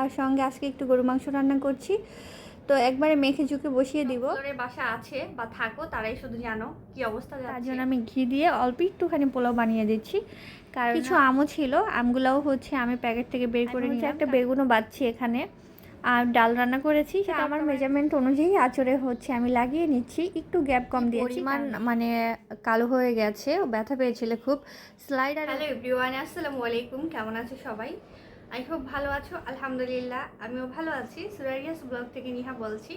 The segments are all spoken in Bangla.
আর সঙ্গে আজকে একটু গরু মাংস রান্না করছি। তো একবারে মেখে ঝুঁকে বসিয়ে দিব। বাসা আছে বা থাকো তারাই শুধু জানো কি অবস্থা তার জন্য আমি ঘি দিয়ে অল্প একটুখানি পোলাও বানিয়ে দিচ্ছি। কারণ কিছু আমও ছিল আমগুলোও হচ্ছে আমি প্যাকেট থেকে বের করে নিয়ে একটা বেগুনও বাচ্ছি এখানে। আর ডাল রান্না করেছি সেটা হ্যাঁ, আমার মেজারমেন্ট অনুযায়ী আচরে হচ্ছে আমি লাগিয়ে নিচ্ছি। একটু গ্যাপ কম দিয়েছি মানে কালো হয়ে গেছে ব্যথা পেয়েছিল খুব। স্লাইডার হ্যালো এভরিওয়ান আসসালামু আলাইকুম কেমন আছো সবাই? আই হোপ ভালো আছো, আলহামদুলিল্লাহ, আমিও ভালো আছি। সুরারিয়াস ব্লগ থেকে নিহা বলছি।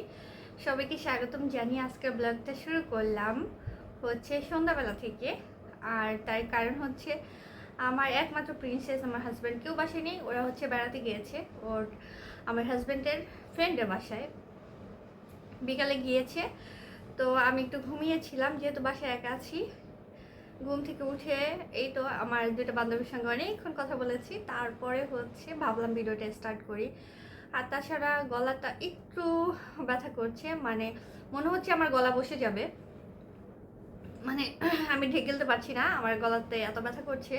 সবাইকে স্বাগতম জানিয়ে আজকের ব্লগটা শুরু করলাম হচ্ছে সন্ধ্যাবেলা থেকে। আর তার কারণ হচ্ছে আমার একমাত্র প্রিন্সেস আমার হাজব্যান্ড কেউ বাসায় নেই, ওরা হচ্ছে বেড়াতে গিয়েছে। ওর, আমার হাজব্যান্ডের ফ্রেন্ডের বাসায়। বিকালে গিয়েছে, তো আমি একটু ঘুমিয়েছিলাম, যেহেতু বাসায় একা আছি। ঘুম থেকে উঠে এই তো আমার দুটো বান্ধবীর সঙ্গে অনেকক্ষণ কথা বলেছি। তারপরে হচ্ছে ভাবলাম ভিডিওটা স্টার্ট করি। আর তাছাড়া গলাটা একটু ব্যথা করছে মানে মনে হচ্ছে আমার গলা বসে যাবে। মানে আমি ঢেকেলতে পারছি না, আমার গলাতে এত ব্যথা করছে।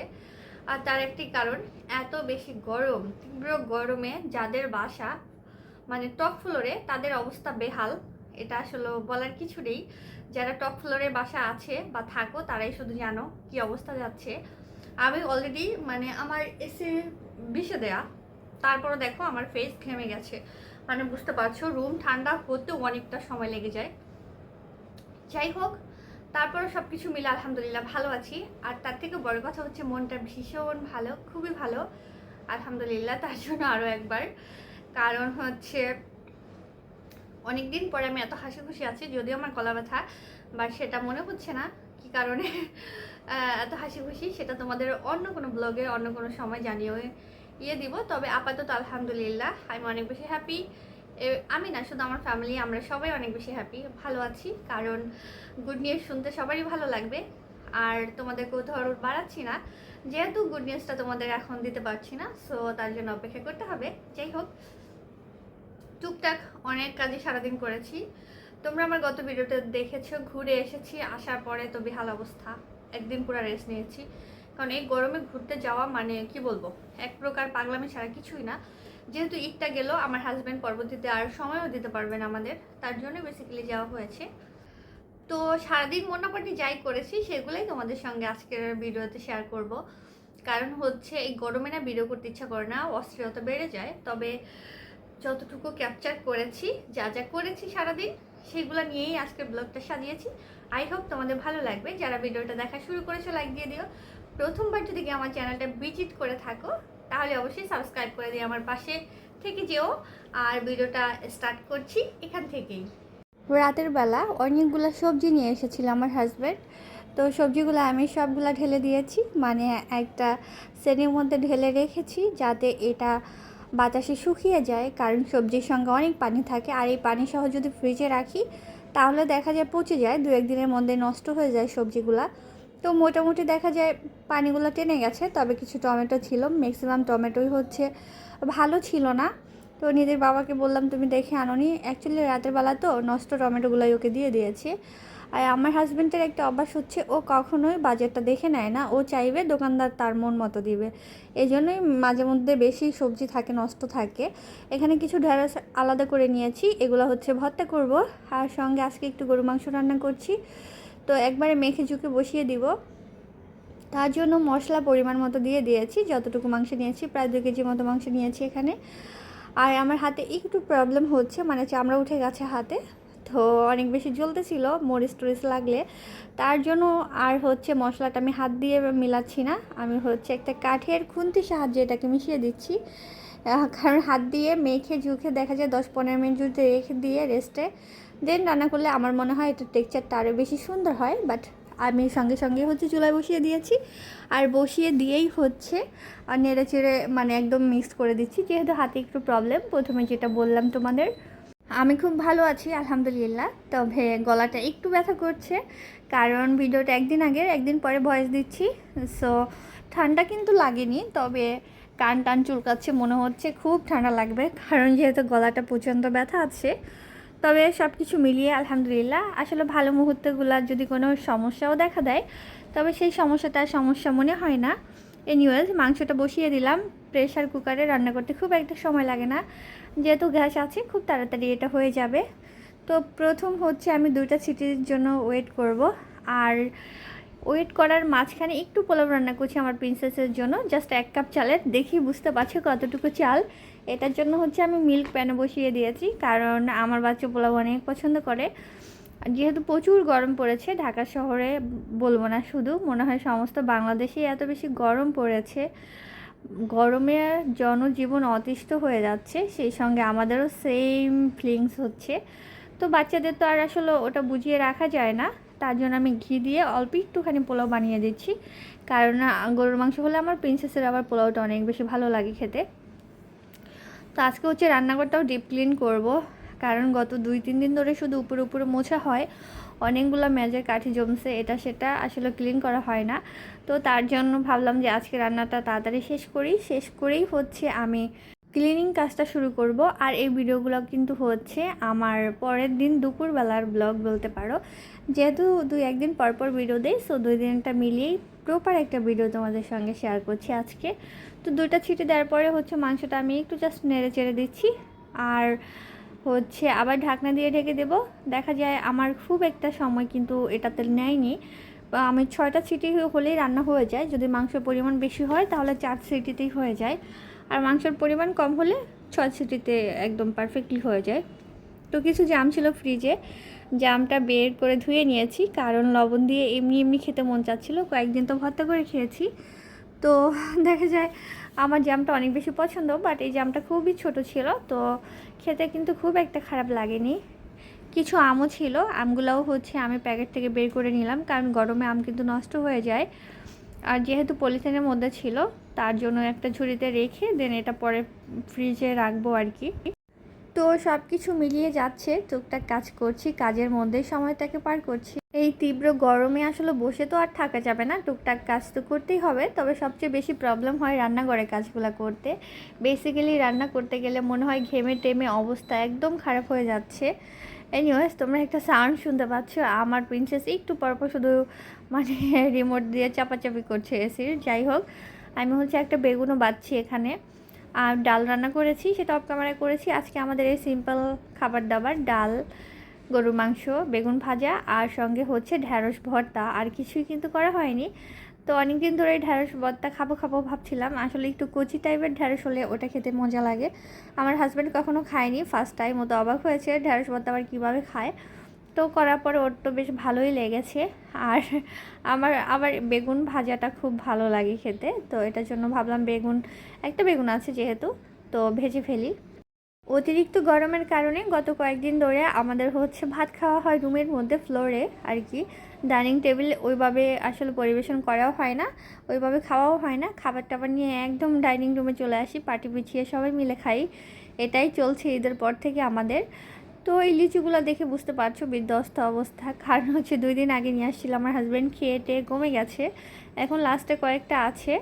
আর তার একটি কারণ, এত বেশি গরম, তীব্র গরমে যাদের বাসা মানে টপ ফ্লোরে তাদের অবস্থা বেহাল। এটা আসলে বলার কিছু নেই। যারা টপ ফ্লোরে বাসা আছে বা থাকো, তারাই শুধু জানো কি অবস্থা যাচ্ছে। আমি অলরেডি মানে আমার এসে বিষে দেয়া তারপরে দেখো আমার ফেস ঘেমে গেছে। মানে বুঝতে পারছ রুম ঠান্ডা হতেও অনেকটা সময় লেগে যায়। যাই হোক তারপরে সব কিছু মিলে আলহামদুলিল্লাহ ভালো আছি। আর তার থেকে বড় কথা হচ্ছে, মনটা ভীষণ ভালো, খুবই ভালো। আলহামদুলিল্লাহ, তার জন্য আরও একবার। কারণ হচ্ছে অনেক দিন পরে আমি এত হাসি খুশি আছি, যদিও আমার গলা ব্যথা বা সেটা মনে হচ্ছে না কি কারণে এত হাসি খুশি, সেটা তোমাদের অন্য কোনো ব্লগে অন্য কোনো সময় জানিয়ে ইয়ে দিব। তবে আপাতত আলহামদুলিল্লাহ, আমি অনেক বেশি হ্যাপি আমি না, শুধু আমার ফ্যামিলি আমরা সবাই অনেক বেশি হ্যাপি ভালো আছি। কারণ গুড নিউজ শুনতে সবারই ভালো লাগবে। আর তোমাদের কৌতূহল বাড়াচ্ছি না, যেহেতু গুড নিউজটা তোমাদের এখন দিতে পারছি না সো তার জন্য অপেক্ষা করতে হবে। যাই হোক টুকটাক অনেক কাজই সারাদিন করেছি। তোমরা আমার গত ভিডিওতে দেখেছ, ঘুরে এসেছি, আসার পরে তো বেহাল অবস্থা। একদিন পুরো রেস্ট নিয়েছি। কারণ এই গরমে ঘুরতে যাওয়া মানে কি বলব? এক প্রকার পাগলামি ছাড়া কিছুই না। যেহেতু ঈদটা গেল, আমার হাজব্যান্ড পরবর্তীতে আর সময়ও দিতে পারবেন আমাদের। তার জন্য বেসিক্যালি যাওয়া হয়েছে। তো সারাদিন মোটামুটি যাই করেছি, সেগুলোই তোমাদের সঙ্গে আজকের ভিডিওতে শেয়ার করব। কারণ হচ্ছে এই গরমে না ভিডিও করতে ইচ্ছা করে না, অস্থিরতা বেড়ে যায়। তবে যতটুকু ক্যাপচার করেছি, যা যা করেছি সারাদিন, সেগুলো নিয়েই আজকের ব্লগটা সাজিয়েছি। আই হোপ তোমাদের ভালো লাগবে। যারা ভিডিওটা দেখা শুরু করেছ লাইক দিয়ে দিও। প্রথমবার যদি আমার চ্যানেলটা ভিজিট করে থাকো, তাহলে অবশ্যই সাবস্ক্রাইব করে দিয়ে আমার পাশে থেকে যেও। আর ভিডিওটা স্টার্ট করছি এখান থেকেই। রাতের বেলা অনেকগুলো সবজি নিয়ে এসেছিল আমার হাজব্যান্ড তো সবজিগুলো আমি সবগুলো ঢেলে দিয়েছি। মানে একটা শ্রেণির মধ্যে ঢেলে রেখেছি যাতে এটা বাতাসে শুকিয়ে যায়, কারণ সবজির সঙ্গে অনেক পানি থাকে, আর এই পানি সহ যদি ফ্রিজে রাখি, তাহলে দেখা যায় পচে যায়, দু একদিনের মধ্যে নষ্ট হয়ে যায় সবজিগুলা। তো মোটামুটি দেখা যায় পানিগুলো টেনে গেছে, তবে কিছু টমেটো ছিল ম্যাক্সিমাম টমেটোই হচ্ছে ভালো ছিল না। তো নিজের বাবাকে বললাম, তুমি দেখে আনোনি অ্যাকচুয়ালি রাতের বেলা তো নষ্ট টমেটোগুলোই ওকে দিয়ে দিয়েছে। আর আমার হাজব্যান্ডের একটা অভ্যাস হচ্ছে, ও কখনোই বাজারটা দেখে নেয় না। ও চাইবে দোকানদার তার মন মতো দিবে। এই জন্যই মাঝে মধ্যে বেশি সবজি থাকে, নষ্ট থাকে। এখানে কিছু ঢেঁড়স আলাদা করে নিয়েছি। এগুলো হচ্ছে ভর্তা করব। আর সঙ্গে আজকে একটু গরু মাংস রান্না করছি। তো একবারে মেখে ঝুঁকে বসিয়ে দিব। তার জন্য মশলা পরিমাণ মতো দিয়ে দিয়েছি। যতটুকু মাংস নিয়েছি, প্রায় দু কেজি মতো মাংস নিয়েছি এখানে। আর আমার হাতে একটু প্রবলেম হচ্ছে মানে চামড়া উঠে গেছে হাতে। তো অনেক বেশি জ্বলতেছিল, মরিচ টরিচ লাগলে। তার জন্য আর হচ্ছে মশলাটা আমি হাত দিয়ে মিলাচ্ছি না। আমি হচ্ছে একটা কাঠের খুন্তির সাহায্যে এটাকে মিশিয়ে দিচ্ছি। কারণ হাত দিয়ে মেখে ঝুঁকে দেখা যায় দশ পনেরো মিনিট যদি রেখে দিয়ে রেস্টে, দেন রান্না করলে আমার মনে হয় এটা টেক্সচারটা আরও বেশি সুন্দর হয়। বাট আমি সঙ্গে সঙ্গে হচ্ছে চুলায় বসিয়ে দিয়েছি। আর বসিয়ে দিয়েই হচ্ছে নেড়ে চেড়ে মানে একদম মিক্স করে দিচ্ছি। যেহেতু হাতে একটু প্রবলেম, প্রথমে যেটা বললাম তোমাদের আমি খুব ভালো আছি, আলহামদুলিল্লাহ। তবে গলাটা একটু ব্যথা করছে, কারণ ভিডিওটা একদিন আগের, একদিন পরে ভয়েস দিচ্ছি। সো ঠান্ডা কিন্তু লাগেনি, তবে কান টান চুলকাচ্ছে মনে হচ্ছে, খুব ঠান্ডা লাগবে, কারণ যেহেতু গলাটা প্রচণ্ড ব্যথা আছে। তবে সব কিছু মিলিয়ে আলহামদুলিল্লাহ, আসলে ভালো মুহূর্তগুলো যদি কোনো সমস্যাও দেখা দেয়, তবে সেই সমস্যাটা সমস্যা মনে হয় না। এনিওয়েজ মাংসটা বসিয়ে দিলাম। প্রেশার কুকারে রান্না করতে খুব একটা সময় লাগে না। যেহেতু গ্যাস আছে, খুব তাড়াতাড়ি এটা হয়ে যাবে। তো প্রথম হচ্ছে আমি দুইটা সিটির জন্য ওয়েট করব। আর ওয়েট করার মাঝখানে একটু পোলাও রান্না করছি আমার প্রিন্সেসের জন্য। জাস্ট এক কাপ চালের। দেখি, বুঝতে পারছ কতটুকু চাল? এটার জন্য হচ্ছে আমি মিল্ক প্যানে বসিয়ে দিয়েছি। কারণ আমার বাচ্চা পোলাও অনেক পছন্দ করে। যেহেতু প্রচুর গরম পড়েছে, ঢাকা শহরে বলব না শুধু, মনে হয় সমস্ত বাংলাদেশে এত বেশি গরম পড়েছে, গরমে জনজীবন অতিষ্ঠ হয়ে যাচ্ছে, সেই সঙ্গে আমাদেরও সেম ফিলিংস হচ্ছে। তো বাচ্চাদের তো আর আসলে ওটা বুঝিয়ে রাখা যায় না, তার জন্য আমি ঘি দিয়ে অল্প একটুখানি পোলাও বানিয়ে দিচ্ছি। কারণ গরুর মাংস হলে আমার প্রিন্সেসের আবার পোলাওটা অনেক বেশি ভালো লাগে খেতে। তো আজকে হচ্ছে রান্নাঘরটাও ডিপ ক্লিন করব। কারণ গত দুই, তিন দিন ধরে শুধু উপরে উপরে মোছা হয়। অনেকগুলো মেজের কাঠি জমছে, এটা সেটা আসলে ক্লিন করা হয় না। তো তার জন্য ভাবলাম যে আজকে রান্নাটা তাড়াতাড়ি শেষ করি। শেষ করেই হচ্ছে আমি ক্লিনিং কাজটা শুরু করব। আর এই ভিডিওগুলো কিন্তু হচ্ছে আমার পরের দিন দুপুরবেলার ব্লগ বলতে পারো। যেহেতু দুই, একদিন পরপর পর ভিডিও দেই সো দুই দিনটা মিলিয়েই প্রপার একটা ভিডিও তোমাদের সঙ্গে শেয়ার করছি আজকে। তো দুইটা ছিটে দেওয়ার পরে হচ্ছে মাংসটা আমি একটু জাস্ট নেড়ে চেড়ে দিচ্ছি। আর হচ্ছে আবার ঢাকনা দিয়ে ঢেকে দেব। দেখা যায় আমার খুব একটা সময় কিন্তু এটাতে নেয়নি। আমি ছয়টা সিটি হলেই রান্না হয়ে যায়। যদি মাংসের পরিমাণ বেশি হয় তাহলে চার সিটিতেই হয়ে যায়। আর মাংসের পরিমাণ কম হলে ছয় সিটিতে একদম পারফেক্টলি হয়ে যায়। তো কিছু জাম ছিল ফ্রিজে জামটা বের করে ধুয়ে নিয়েছি। কারণ লবণ দিয়ে এমনি এমনি খেতে মন চাচ্ছিল। কয়েকদিন তো ভর্তা করে খেয়েছি। তো দেখা যায় আমার জামটা অনেক বেশি পছন্দ বাট এই জামটা খুবই ছোট ছিল, তো খেতে কিন্তু খুব একটা খারাপ লাগেনি। কিছু আমও ছিল, আমগুলোও হচ্ছে আমি প্যাকেট থেকে বের করে নিলাম, কারণ গরমে আম কিন্তু নষ্ট হয়ে যায়। আর যেহেতু পলিথিনের মধ্যে ছিল, তার জন্য একটা ঝুড়িতে রেখে দেন এটা পরে ফ্রিজে রাখব আর কি। তো সব কিছু মিলিয়ে যাচ্ছে, টুকটাক কাজ করছি, কাজের মধ্যে সময়টাকে পার করছি। এই তীব্র গরমে আসলে বসে তো আর থাকা যাবে না, টুকটাক কাজ তো করতেই হবে। তবে সবচেয়ে বেশি প্রবলেম হয় রান্নাঘরে কাজগুলো করতে। বেসিক্যালি রান্না করতে গেলে মনে হয় ঘেমে টেমে অবস্থা একদম খারাপ হয়ে যাচ্ছে। এনিওয়েজ তোমরা একটা সাউন্ড শুনতে পাচ্ছ, আমার প্রিন্সেস একটু পরপর শুধু মানে রিমোট দিয়ে চাপাচাপি করছে এসির যাই হোক, আমি হচ্ছে একটা বেগুনও বাচ্ছি এখানে। আর ডাল রান্না করেছি সেটা অফ ক্যামেরায় করেছি। আজকে আমাদের এই সিম্পল খাবার দাবার, ডাল, গরুর মাংস, বেগুন ভাজা আর সঙ্গে হচ্ছে ঢ্যাঁড়স ভর্তা। আর কিছুই কিন্তু করা হয়নি। তো অনেক দিন ধরে ঢ্যাঁড়স ভর্তা খাব খাব ভাবছিলাম। আসলে একটু কচি টাইপের ঢ্যাঁড়স হলে ওটা খেতে মজা লাগে। আমার হাজব্যান্ড কখনো খায়নি। ফার্স্ট টাইম ও তো অবাক হয়েছে ঢ্যাঁড়স ভর্তা আবার কীভাবে খায়। তো করার পরে ওর তো বেশ ভালোই লেগেছে। আর আমার আবার বেগুন ভাজাটা খুব ভালো লাগে খেতে। তো এটার জন্য ভাবলাম বেগুন, একটা বেগুন আছে যেহেতু, তো ভেজে ফেলি। অতিরিক্ত গরমের কারণে গত কয়েকদিন ধরে আমাদের হচ্ছে ভাত খাওয়া হয় রুমের মধ্যে, ফ্লোরে আর কি। ডাইনিং টেবিল ওইভাবে আসলে পরিবেশন করাও হয় না, ওইভাবে খাওয়াও হয় না। খাবার টাবার নিয়ে একদম ডাইনিং রুমে চলে আসি পাটি পিছিয়ে সবাই মিলে খাই। এটাই চলছে ঈদের পর থেকে আমাদের। তো এই লিচুগুলো দেখে বুঝতে পারছ বিধ্বস্ত অবস্থা। কারণ হচ্ছে দুই দিন আগে নিয়ে আসছিল আমার হাজব্যান্ড খেয়ে টেয়ে কমে গেছে। এখন লাস্টে কয়েকটা আছে।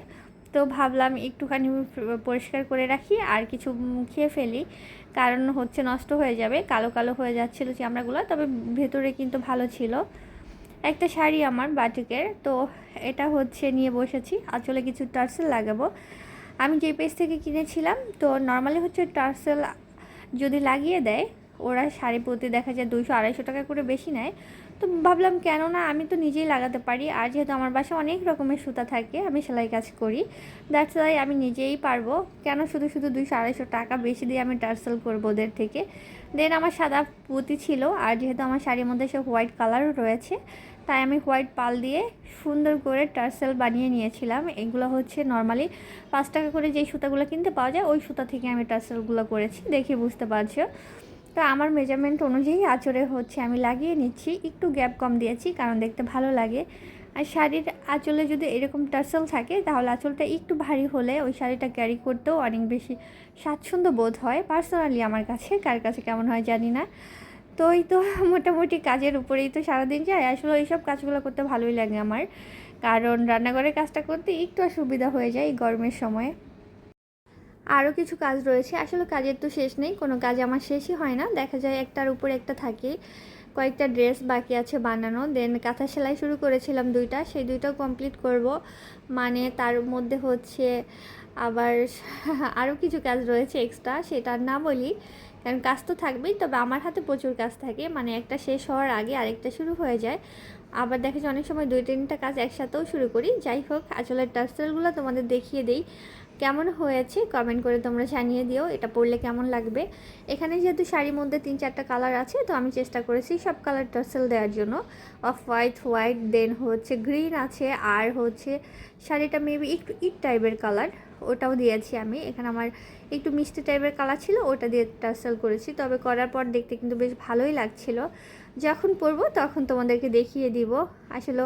তো ভাবলাম একটুখানি পরিষ্কার করে রাখি আর কিছু খেয়ে ফেলি। কারণ হচ্ছে নষ্ট হয়ে যাবে, কালো কালো হয়ে যাচ্ছিল চামড়াগুলো, তবে ভেতরে কিন্তু ভালো ছিল। একটা শাড়ি আমার বাটিকের, তো এটা হচ্ছে নিয়ে বসেছি। আসলে কিছু টার্সেল লাগাবো। আমি যে পেজ থেকে কিনেছিলাম, তো নর্মালি হচ্ছে টার্সেল যদি লাগিয়ে দেয় ওরা শাড়ি প্রতি দেখা যায় দুইশো আড়াইশো টাকা করে বেশি নেয়। তো ভাবলাম কেন না আমি তো নিজেই লাগাতে পারি। আর যেহেতু আমার বাসায় অনেক রকমের সুতা থাকে, আমি সেলাই কাজ করি। দ্যাটস ওয়াই আমি নিজেই পারব। কেন শুধু শুধু দুইশো আড়াইশো টাকা বেশি দিয়ে আমি টার্সেল করব ওদের থেকে? দেন আমার সাদা পুঁতি ছিল, আর যেহেতু আমার শাড়ির মধ্যে সে হোয়াইট কালারও রয়েছে, তাই আমি হোয়াইট পাল দিয়ে সুন্দর করে টার্সেল বানিয়ে নিয়েছিলাম। এগুলো হচ্ছে নর্মালি পাঁচ টাকা করে যেই সুতাগুলো কিনতে পাওয়া যায়, ওই সুতা থেকে আমি টার্সেলগুলো করেছি। দেখে বুঝতে পারছ? তো আমার মেজারমেন্ট অনুযায়ী আঁচড়ে হচ্ছে, আমি লাগিয়ে নিচ্ছি, একটু গ্যাপ কম দিয়েছি কারণ দেখতে ভালো লাগে। আর শাড়ির আঁচলে যদি এরকম টার্সেল থাকে, তাহলে আঁচলটা একটু ভারী হলে ওই শাড়িটা ক্যারি করতেও অনেক বেশি স্বাচ্ছন্দ্য বোধ হয় পার্সোনালি আমার কাছে, কার কাছে কেমন হয় জানি না। তো এই তো মোটামুটি কাজের উপরেই তো সারাদিন যায়, আসলে এইসব কাজগুলো করতে ভালোই লাগে আমার। কারণ রান্নাঘরের কাজটা করতে একটু অসুবিধা হয়ে যায় গরমের সময়। আরও কিছু কাজ রয়েছে। আসলে কাজের তো শেষ নেই, কোনো কাজ আমার শেষই হয় না। দেখা যায় একটার উপরে একটা থাকে, কয়েকটা ড্রেস বাকি আছে বানানো। দেন কাঁথা সেলাই শুরু করেছিলাম দুইটা, সেই দুইটাও কমপ্লিট করব। মানে তার মধ্যে হচ্ছে আবার আরও কিছু কাজ রয়েছে এক্সট্রা সেটা না বলি। কারণ কাজ তো থাকবেই, তবে আমার হাতে প্রচুর কাজ থাকে। মানে একটা শেষ হওয়ার আগে আরেকটা শুরু হয়ে যায়। আবার দেখা যায় অনেক সময় দুই তিনটা কাজ একসাথেও শুরু করি। যাই হোক আসলে টার্সেলগুলো তোমাদের দেখিয়ে দিই। কেমন হয়েছে কমেন্ট করে তোমরা জানিয়ে দিও, এটা পরলে কেমন লাগবে। এখানে যেহেতু শাড়ির মধ্যে তিন চারটা কালার আছে, তো আমি চেষ্টা করেছি সব কালার টার্সেল দেওয়ার জন্য। অফ হোয়াইট হোয়াইট দেন হচ্ছে গ্রিন আছে, আর হচ্ছে শাড়িটা মেবি একটু ইট টাইপের কালার ওটাও দিয়েছি আমি। এখানে আমার একটু মিষ্টি টাইপের কালার ছিল, ওটা দিয়ে টার্সেল করেছি। তবে করার পর দেখতে কিন্তু বেশ ভালোই লাগছিল। যখন পরবো তখন তোমাদেরকে দেখিয়ে দিব। আসলে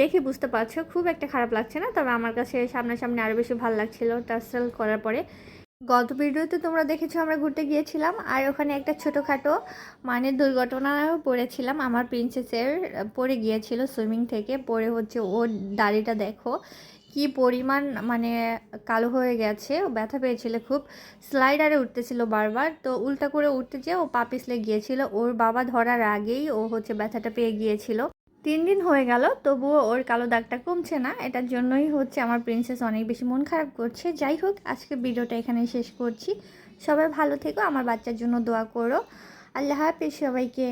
দেখে বুঝতে পারছ। খুব একটা খারাপ লাগছে না, তবে আমার কাছে সামনাসামনি আরও বেশি ভালো লাগছিল টার্সেল করার পরে। গত ভিডিওতে তোমরা দেখেছ আমরা ঘুরতে গিয়েছিলাম, আর ওখানে একটা ছোটোখাটো মানে দুর্ঘটনাও পড়েছিলাম। আমার প্রিন্সেসের পড়ে গিয়েছিল সুইমিং থেকে পড়ে হচ্ছে ওর দাড়িটা দেখো কি পরিমাণ মানে কালো হয়ে গেছে, ও ব্যথা পেয়েছিল খুব। স্লাইডারে উঠতেছিল বারবার, তো উল্টা করে উঠতে যেয়ে ও পা পিছলে গিয়েছিল। ওর বাবা ধরার আগেই ও হচ্ছে ব্যথাটা পেয়ে গিয়েছিল। তিন দিন হয়ে গেল, তবুও ওর কালো দাগটা কমছে না। এটার জন্যই হচ্ছে আমার প্রিন্সেস অনেক বেশি মন খারাপ করছে। যাই হোক আজকে ভিডিওটা এখানে শেষ করছি। সবাই ভালো থেকো, আমার বাচ্চার জন্য দোয়া করো। আল্লাহ হাফিজ সবাইকে।